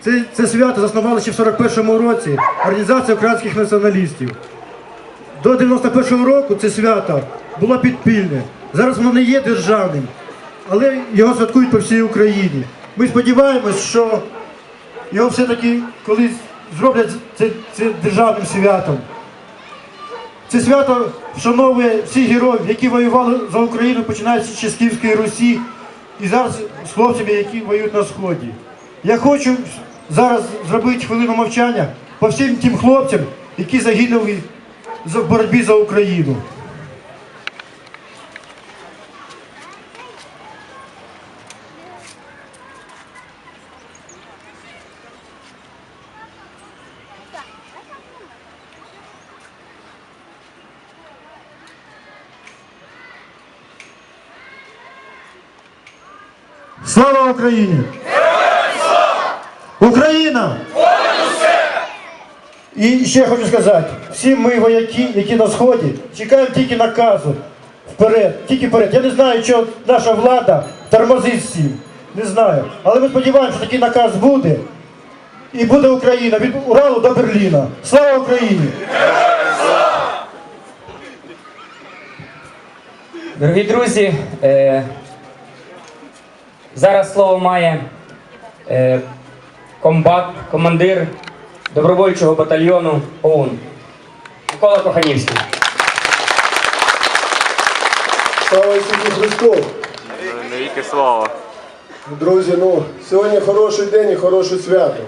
Це, це свято заснували ще в 41-му році Організація українських націоналістів. До 91-го року це свято було підпільне. Зараз воно не є державним, але його святкують по всій Україні. Ми сподіваємось, що його все-таки колись зроблять це, це державним святом. Це свято вшановує всіх героїв, які воювали за Україну, починаючи з Київської Русі, і зараз з хлопцями, які воюють на Сході. Я хочу зараз зробити хвилину мовчання по всім тим хлопцям, які загинули за- в боротьбі за Україну. Слава Україні! Україна! І ще хочу сказати, всі ми вояки, які на сході, чекаємо тільки наказу вперед, тільки вперед. Я не знаю, що наша влада тормозить цим. Не знаю. Але ми сподіваємося, що такий наказ буде. І буде Україна від Уралу до Берліна. Слава Україні! Дорогі друзі, е, зараз слово має е, комбат, командир добровольчого батальйону ОУН Микола Коханівський. Слава Ісусу Христу! Навіки слава. Друзі, ну сьогодні хороший день і хороше свято.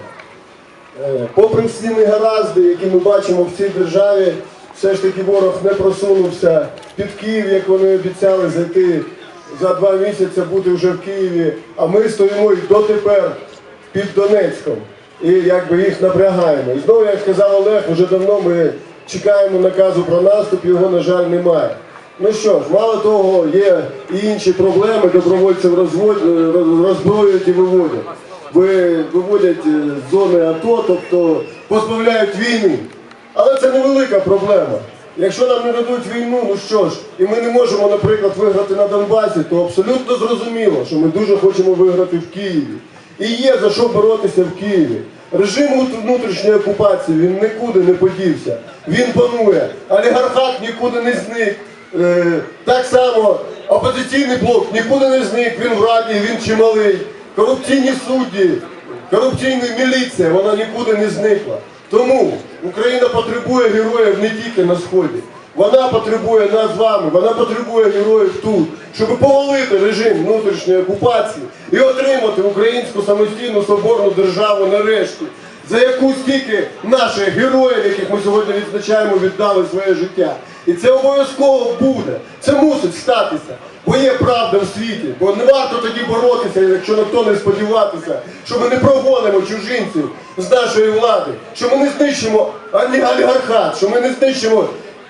Е, Попри всі негаразди, які ми бачимо в цій державі, все ж таки ворог не просунувся під Київ, як вони обіцяли зайти за два місяці бути вже в Києві. А ми стоїмо і дотепер під Донецьком і якби їх напрягаємо. І знову, як сказав Олег, вже давно ми чекаємо наказу про наступ, його, на жаль, немає. Ну що ж, мало того, є і інші проблеми, добровольців роззброюють і виводять. Виводять е, з зони АТО, тобто позбавляють війни. Але це невелика проблема. Якщо нам не дадуть війну, ну що ж, і ми не можемо, наприклад, виграти на Донбасі, то абсолютно зрозуміло, що ми дуже хочемо виграти в Києві. І є за що боротися в Києві. Режим внутрішньої окупації він нікуди не подівся. Він панує. Олігархат нікуди не зник. Е, так само опозиційний блок нікуди не зник. Він в раді, він чималий. Корупційні судді, корупційна міліція, вона нікуди не зникла. Тому Україна потребує героїв не тільки на сході. Вона потребує нас з вами, вона потребує героїв тут, щоб повалити режим внутрішньої окупації і отримати українську самостійну соборну державу нарешті, за яку стільки наших героїв, яких ми сьогодні відзначаємо, віддали своє життя. І це обов'язково буде. Це мусить статися. Бо є правда в світі, бо не варто тоді боротися, якщо на то не сподіватися, що ми не прогонимо чужинців з нашої влади, що ми не знищимо олі- олігархат, що ми не знищимо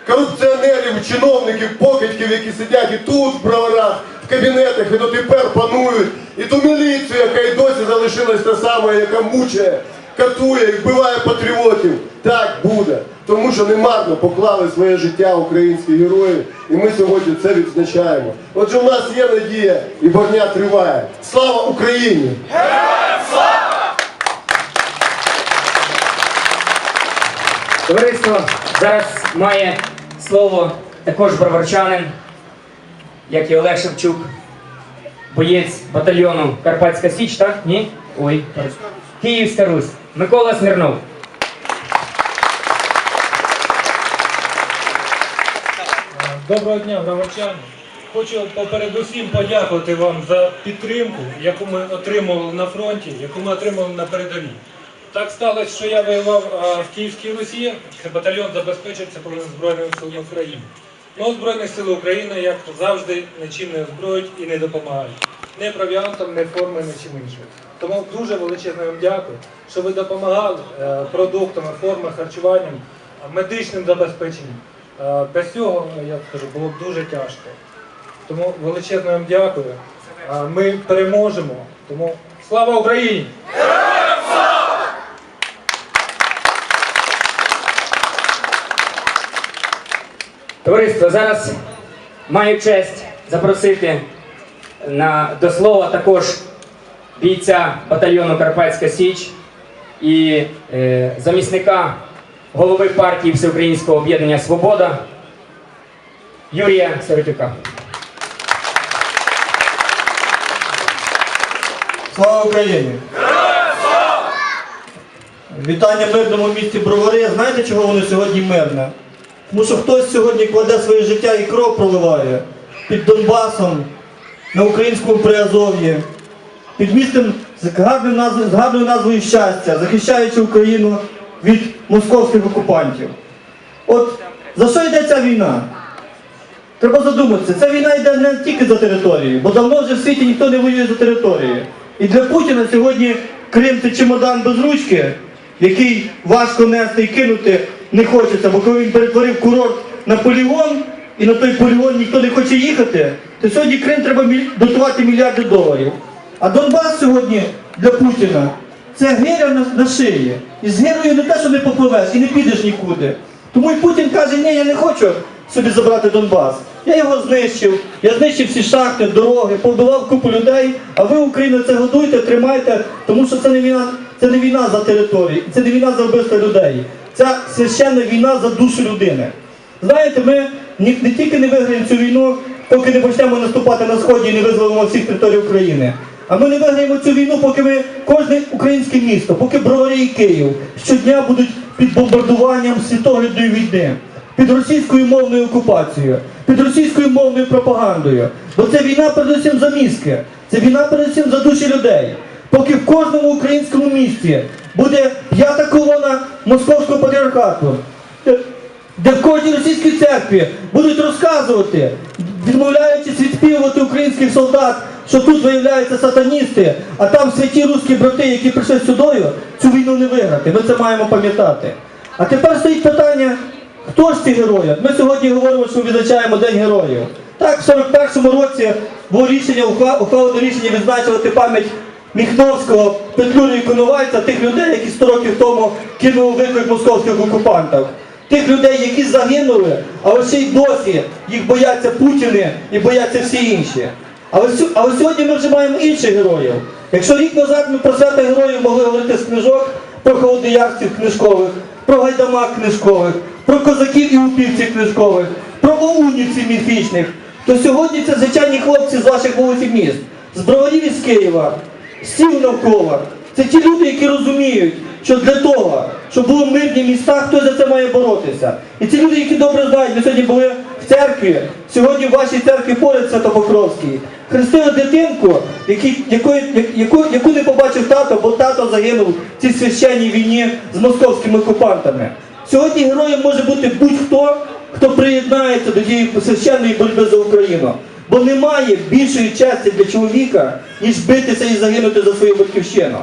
корупціонерів, чиновників, покидьків, які сидять і тут в броварах, в кабінетах, і дотепер панують, і ту міліцію, яка й досі залишилась та сама, яка мучає, катує і вбиває патріотів. Так буде. Тому що немарно поклали своє життя українські герої, і ми сьогодні це відзначаємо. Отже, у нас є надія, і борня триває. Слава Україні! Товариство зараз має слово також броварчанин, як і Олег Шевчук, боєць батальйону Карпатська Січ, так? Ні? Ой, Київська Русь. Микола Смірнов. Доброго дня, бравачани. Хочу попередусім подякувати вам за підтримку, яку ми отримували на фронті, яку ми отримали на передовій. Так сталося, що я воював в Київській Русі, батальйон забезпечився проти Збройних сил України. Ну, Збройних сил України, як завжди, нічим не озброють і не допомагають. Не провіантом, не формою, не чим іншим. Тому дуже величезно вам дякую, що ви допомагали е, продуктами, формою, харчуванням, медичним забезпеченням. Е, Без цього, я скажу, було б дуже тяжко. Тому величезно вам дякую. Е, Ми переможемо. Тому слава Україні! Товариство, зараз маю честь запросити на, до слова також бійця батальйону Карпатська Січ і е, замісника голови партії Всеукраїнського об'єднання Свобода Юрія Сиротюка. Слава Україні! Вітання мирному місті Бровари. Знаєте, чого воно сьогодні мирне? Тому що хтось сьогодні кладе своє життя і кров проливає під Донбасом, на українському Приазов'ї, під містом з, гарним назв- з гарною назвою щастя, захищаючи Україну від московських окупантів. От за що йде ця війна? Треба задуматися, ця війна йде не тільки за територію, бо давно вже в світі ніхто не воює за територію. І для Путіна сьогодні Крим це чемодан без ручки, який важко нести і кинути не хочеться, бо коли він перетворив курорт на полігон, і на той полігон ніхто не хоче їхати, то сьогодні Крим треба дотувати мільярди доларів. А Донбас сьогодні для Путіна це гиря на, на шиї. І з гирою не те, що не попливеш і не підеш нікуди. Тому і Путін каже, ні, я не хочу собі забрати Донбас. Я його знищив, я знищив всі шахти, дороги, побивав купу людей, а ви, Україна, це годуйте, тримайте, тому що це не війна, це не війна за територію, це не війна за вбивство людей. Це священна війна за душу людини. Знаєте, ми не, не тільки не виграємо цю війну, поки не почнемо наступати на сході і не визволимо всіх територій України. А ми не виграємо цю війну, поки ми кожне українське місто, поки Броварі і Київ щодня будуть під бомбардуванням світоглядної війни, під російською мовною окупацією, під російською мовною пропагандою. Бо це війна передусім за мізки, це війна передусім за душі людей. Поки в кожному українському місті буде п'ята колона московського патріархату, де- в кожній російській церкві будуть розказувати, відмовляючись відспівувати українських солдат, що тут виявляються сатаністи, а там святі русські брати, які прийшли сюдою, цю війну не виграти. Ми це маємо пам'ятати. А тепер стоїть питання, хто ж ці герої? Ми сьогодні говоримо, що відзначаємо День героїв. Так, в 41-му році було рішення, ухва- ухвалене рішення відзначувати пам'ять Міхновського, Петлюри і Коновальця, тих людей, які 100 років тому кинули виклик московських окупантів. Тих людей, які загинули, але ще й досі їх бояться Путіни і бояться всі інші. Але, але сьогодні ми вже маємо інших героїв. Якщо рік назад ми про свята героїв могли говорити з книжок, про холодоярців книжкових, про гайдамак книжкових, про козаків і упівців книжкових, про оунівців міфічних, то сьогодні це звичайні хлопці з ваших вулиць і міст, з броварів із Києва, сіл навколо. Це ті люди, які розуміють, що для того, щоб було мирні міста, хтось за це має боротися. І ці люди, які добре знають, ми сьогодні були в церкві, сьогодні в вашій церкві поряд Святопокровський, хрестили дитинку, який, якої, яку, яку не побачив тато, бо тато загинув в цій священній війні з московськими окупантами. Сьогодні героєм може бути будь-хто, хто приєднається до тієї священної боротьби за Україну. Бо немає більшої честі для чоловіка, ніж битися і загинути за свою батьківщину.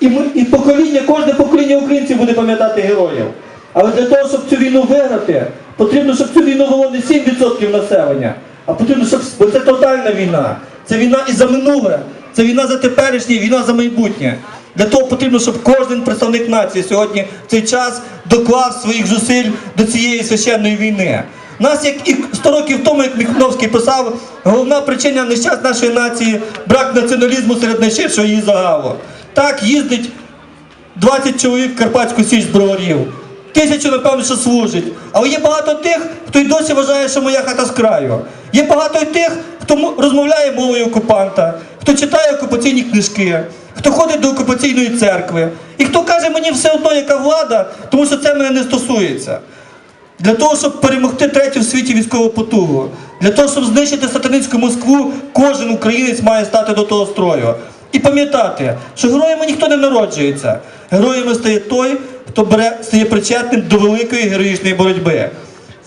І, ми, і покоління, кожне покоління українців буде пам'ятати героїв. Але для того, щоб цю війну виграти, потрібно, щоб цю війну вело не 7% населення, а потрібно, щоб бо це тотальна війна. Це війна і за минуле, це війна за теперішнє, війна за майбутнє. Для того потрібно, щоб кожен представник нації сьогодні в цей час доклав своїх зусиль до цієї священної війни. Нас, як і 100 років тому, як Міхновський писав, головна причина нещасть нашої нації брак націоналізму серед найширшого її загалу. Так їздить 20 чоловік в Карпатську Січ з броварів. Тисячу, напевно, що служить. Але є багато тих, хто й досі вважає, що моя хата з краю. Є багато й тих, хто розмовляє мовою окупанта, хто читає окупаційні книжки, хто ходить до окупаційної церкви. І хто каже мені все одно, яка влада, тому що це мене не стосується. Для того, щоб перемогти третю в світі військову потугу, для того, щоб знищити сатанинську Москву, кожен українець має стати до того строю. І пам'ятати, що героями ніхто не народжується. Героями стає той, хто бере, стає причетним до великої героїчної боротьби.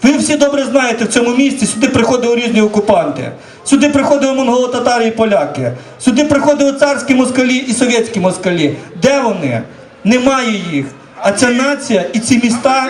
Ви всі добре знаєте, в цьому місті сюди приходили різні окупанти. Сюди приходили монголо-татари і поляки. Сюди приходили царські москалі і совєтські москалі. Де вони? Немає їх. А ця нація і ці міста,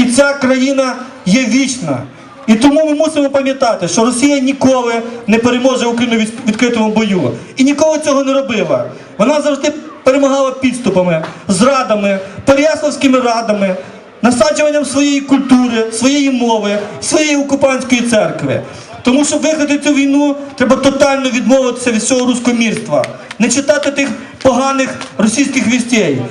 і ця країна є вічна. І тому ми мусимо пам'ятати, що Росія ніколи не переможе Україну в відк- відкритому бою. І ніколи цього не робила. Вона завжди перемагала підступами, зрадами, переяславськими радами, насаджуванням своєї культури, своєї мови, своєї окупантської церкви. Тому що виграти цю війну треба тотально відмовитися від всього руськомірства, не читати тих поганих російських вістей.